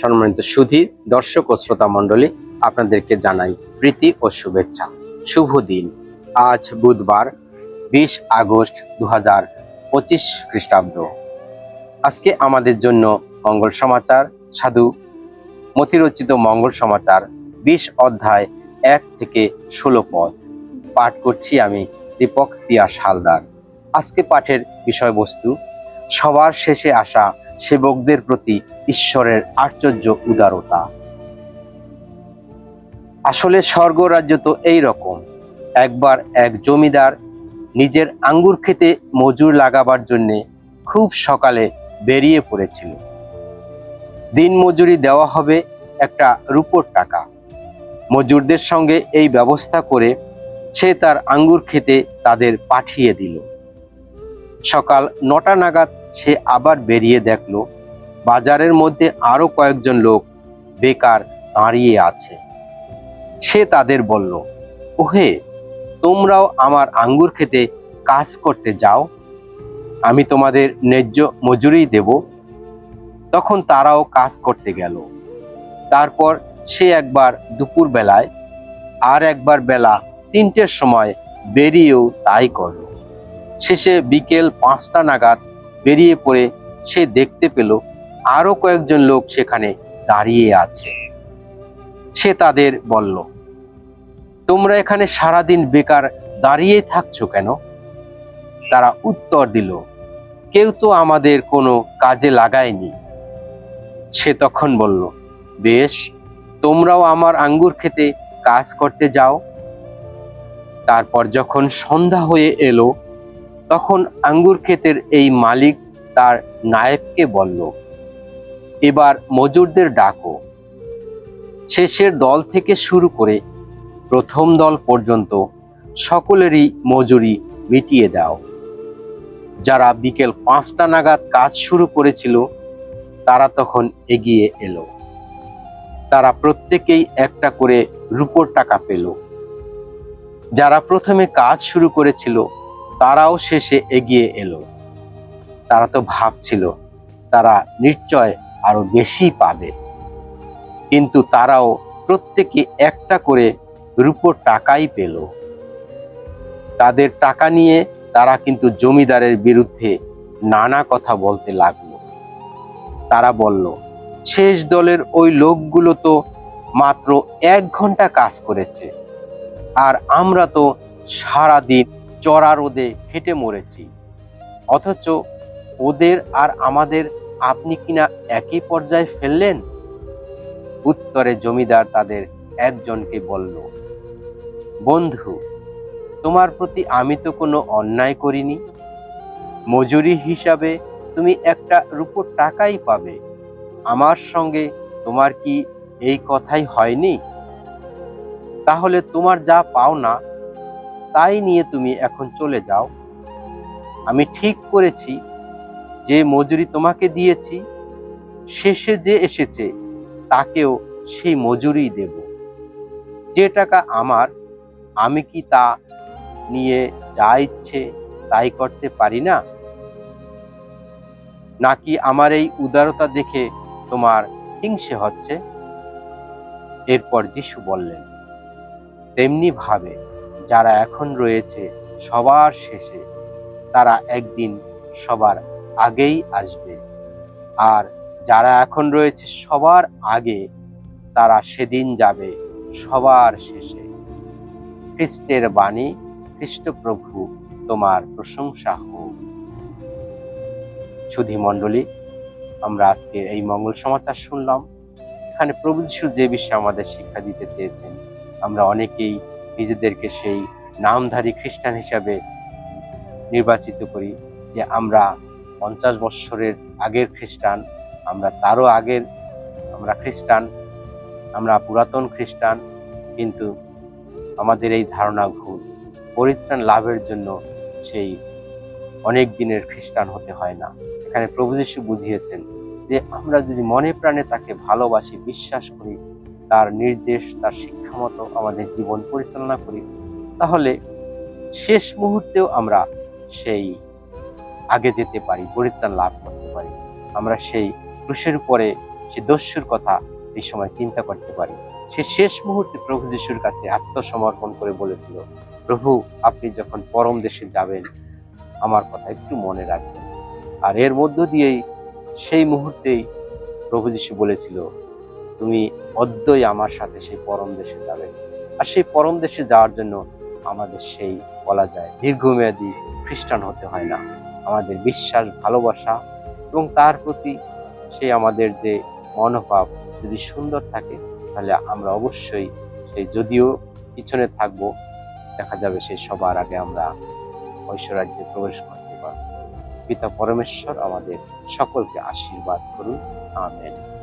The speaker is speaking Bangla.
সম্মানিত সুধী দর্শক ও শ্রোতা মণ্ডলী, আপনাদেরকে জানাই প্রীতি ও শুভেচ্ছা। শুভ দিন। আজ বুধবার, বিশ আগস্ট দু হাজার পঁচিশ খ্রিস্টাব্দ। আজকে আমাদের জন্য মঙ্গল সমাচার, সাধু মতিরচিত মঙ্গল সমাচার বিশ অধ্যায় এক থেকে ষোলো পদ। পাঠ করছি আমি দীপক পিয়াস হালদার। আজকে পাঠের বিষয়বস্তু, সবার শেষে আসা সেবকদের প্রতি ঈশ্বরের আশ্চর্য উদারতা। আসলে স্বর্গরাজ্য তো এই রকম। একবার এক জমিদার নিজের আঙ্গুর খেতে মজুর লাগাবার জন্য খুব সকালে বেরিয়ে পড়েছিল। দিন মজুরি দেওয়া হবে একটা রুপোর টাকা। মজুরদের সঙ্গে এই ব্যবস্থা করে সে তার আঙ্গুর খেতে তাদের পাঠিয়ে দিল। সকাল নটা নাগাদ সে আবার বেরিয়ে দেখল, বাজারের মধ্যে আরও কয়েকজন লোক বেকার দাঁড়িয়ে আছে। সে তাদের বলল, ওহে, তোমরাও আমার আঙ্গুর খেতে কাজ করতে যাও, আমি তোমাদের ন্যায্য মজুরি দেব। তখন তারাও কাজ করতে গেল। তারপর সে একবার দুপুর বেলায় আর একবার বেলা তিনটের সময় বেরিয়েও তাই করল। শেষে বিকেল পাঁচটা নাগাদ বেরিয়ে পড়ে সে দেখতে পেল আরও কয়েকজন লোক সেখানে দাঁড়িয়ে আছে। সে তাদের বলল, তোমরা এখানে সারাদিন বেকার দাঁড়িয়ে থাকছো কেন? তারা উত্তর দিল, কেউ তো আমাদের কোনো কাজে লাগায়নি। সে তখন বলল, বেশ, তোমরাও আমার আঙ্গুর খেতে কাজ করতে যাও। তারপর যখন সন্ধ্যা হয়ে এলো তখন আঙ্গুর ক্ষেতের এই মালিক তার নায়েবকে বলল, এবার মজুরদের ডাকো। শেষের দল থেকে শুরু করে প্রথম দল পর্যন্ত সকলেরই মজুরি মিটিয়ে দাও। যারা বিকেল পাঁচটা নাগাদ কাজ শুরু করেছিল, তারা তখন এগিয়ে এলো। তারা প্রত্যেকেই একটা করে রুপোর টাকা পেল। যারা প্রথমে কাজ শুরু করেছিল তারাও শেষে এগিয়ে এলো। তারা তো ভাবছিল, তারা নিশ্চয় আরও বেশি পাবে। কিন্তু তারাও প্রত্যেকে একটা করে রুপোর টাকাই পেল। তাদের টাকা নিয়ে তারা কিন্তু জমিদারের বিরুদ্ধে নানা কথা বলতে লাগল। তারা বলল, শেষ দলের ওই লোকগুলো তো মাত্র এক ঘণ্টা কাজ করেছে। আর আমরা তো সারা দিন চড়া রোদে খেটে মরেছি। অথচ ওদের আর আমাদের আপনি কিনা একই পর্যায়ে ফেললেন? উত্তরে জমিদার তাদের একজনকে বলল, বন্ধু, তোমার প্রতি আমি তো কোনো অন্যায় করিনি। মজুরি হিসাবে তুমি একটা রূপোর টাকাই পাবে। আমার সঙ্গে তোমার কি এই কথাই হয়নি? তাহলে তোমার যা পাও না তাই নিয়ে তুমি এখন চলে যাও। আমি ঠিক করেছি, যে মজুরি তোমাকে দিয়েছি, শেষে যে এসেছে, তাকেও সেই মজুরি দেব। যে টাকা আমার, আমি কি তা নিয়ে যা ইচ্ছে তাই করতে পারি না? নাকি আমার এই উদারতা দেখে তোমার হিংসে হচ্ছে? এরপর যিশু বললেন, তেমনি ভাবে। যারা এখন রয়েছে সবার শেষে, তারা একদিন সবার আগেই আসবে। আর যারা এখন রয়েছে সবার আগে, তারা সেদিন যাবে সবার শেষে। খ্রিস্টের বাণী খ্রিস্টপ্রভু তোমার প্রশংসা হোক। সুধী মণ্ডলী, আমরা আজকে এই মঙ্গল সমাচার শুনলাম। এখানে প্রভু যিশু যে বিষয়ে আমাদের শিক্ষা দিতে চেয়েছেন, আমরা অনেকেই নিজেদেরকে সেই নামধারী খ্রিস্টান হিসাবে নির্বাচিত করি যে আমরা পঞ্চাশ বৎসরের আগের খ্রিস্টান, আমরা তারও আগের, আমরা খ্রিস্টান, আমরা পুরাতন খ্রিস্টান, কিন্তু আমাদের এই ধারণা ভুল। পরিত্রাণ লাভের জন্য সেই অনেক দিনের খ্রিস্টান হতে হয় না। এখানে প্রভু বুঝিয়েছেন যে আমরা যদি মনে প্রাণে তাকে ভালোবাসি, বিশ্বাস করি তার নির্দেশ, তার শিক্ষা মতো আমাদের জীবন পরিচালনা করি। তাহলে শেষ মুহূর্তেও আমরা সেই আগে যেতে পারি, পরিত্রাণ লাভ করতে পারি। আমরা সেই ক্রুশের উপরে সে দস্যুর কথা এই সময় চিন্তা করতে পারি। সে শেষ মুহূর্তে প্রভু যিশুর কাছে আত্মসমর্পণ করে বলেছিল, প্রভু, আপনি যখন পরম দেশে যাবেন, আমার কথা একটু মনে রাখবেন। আর এর মধ্য দিয়েই সেই মুহূর্তেই প্রভু যিশু বলেছিল তুমি অদ্যই আমার সাথে সেই পরম দেশে যাবে। আর সেই পরম দেশে যাওয়ার জন্য আমাদের সেই বলা যায় দীর্ঘমেয়াদী খ্রিস্টান হতে হয় না। আমাদের বিশ্বাস, ভালোবাসা এবং তার প্রতি সেই আমাদের যে মনোভাব যদি সুন্দর থাকে, তাহলে আমরা অবশ্যই সেই যদিও পিছনে থাকব, দেখা যাবে সেই সবার আগে আমরা ঐশ্বরাজ্যে প্রবেশ করতে পারব। পিতা পরমেশ্বর আমাদের সকলকে আশীর্বাদ করুন। আমেন।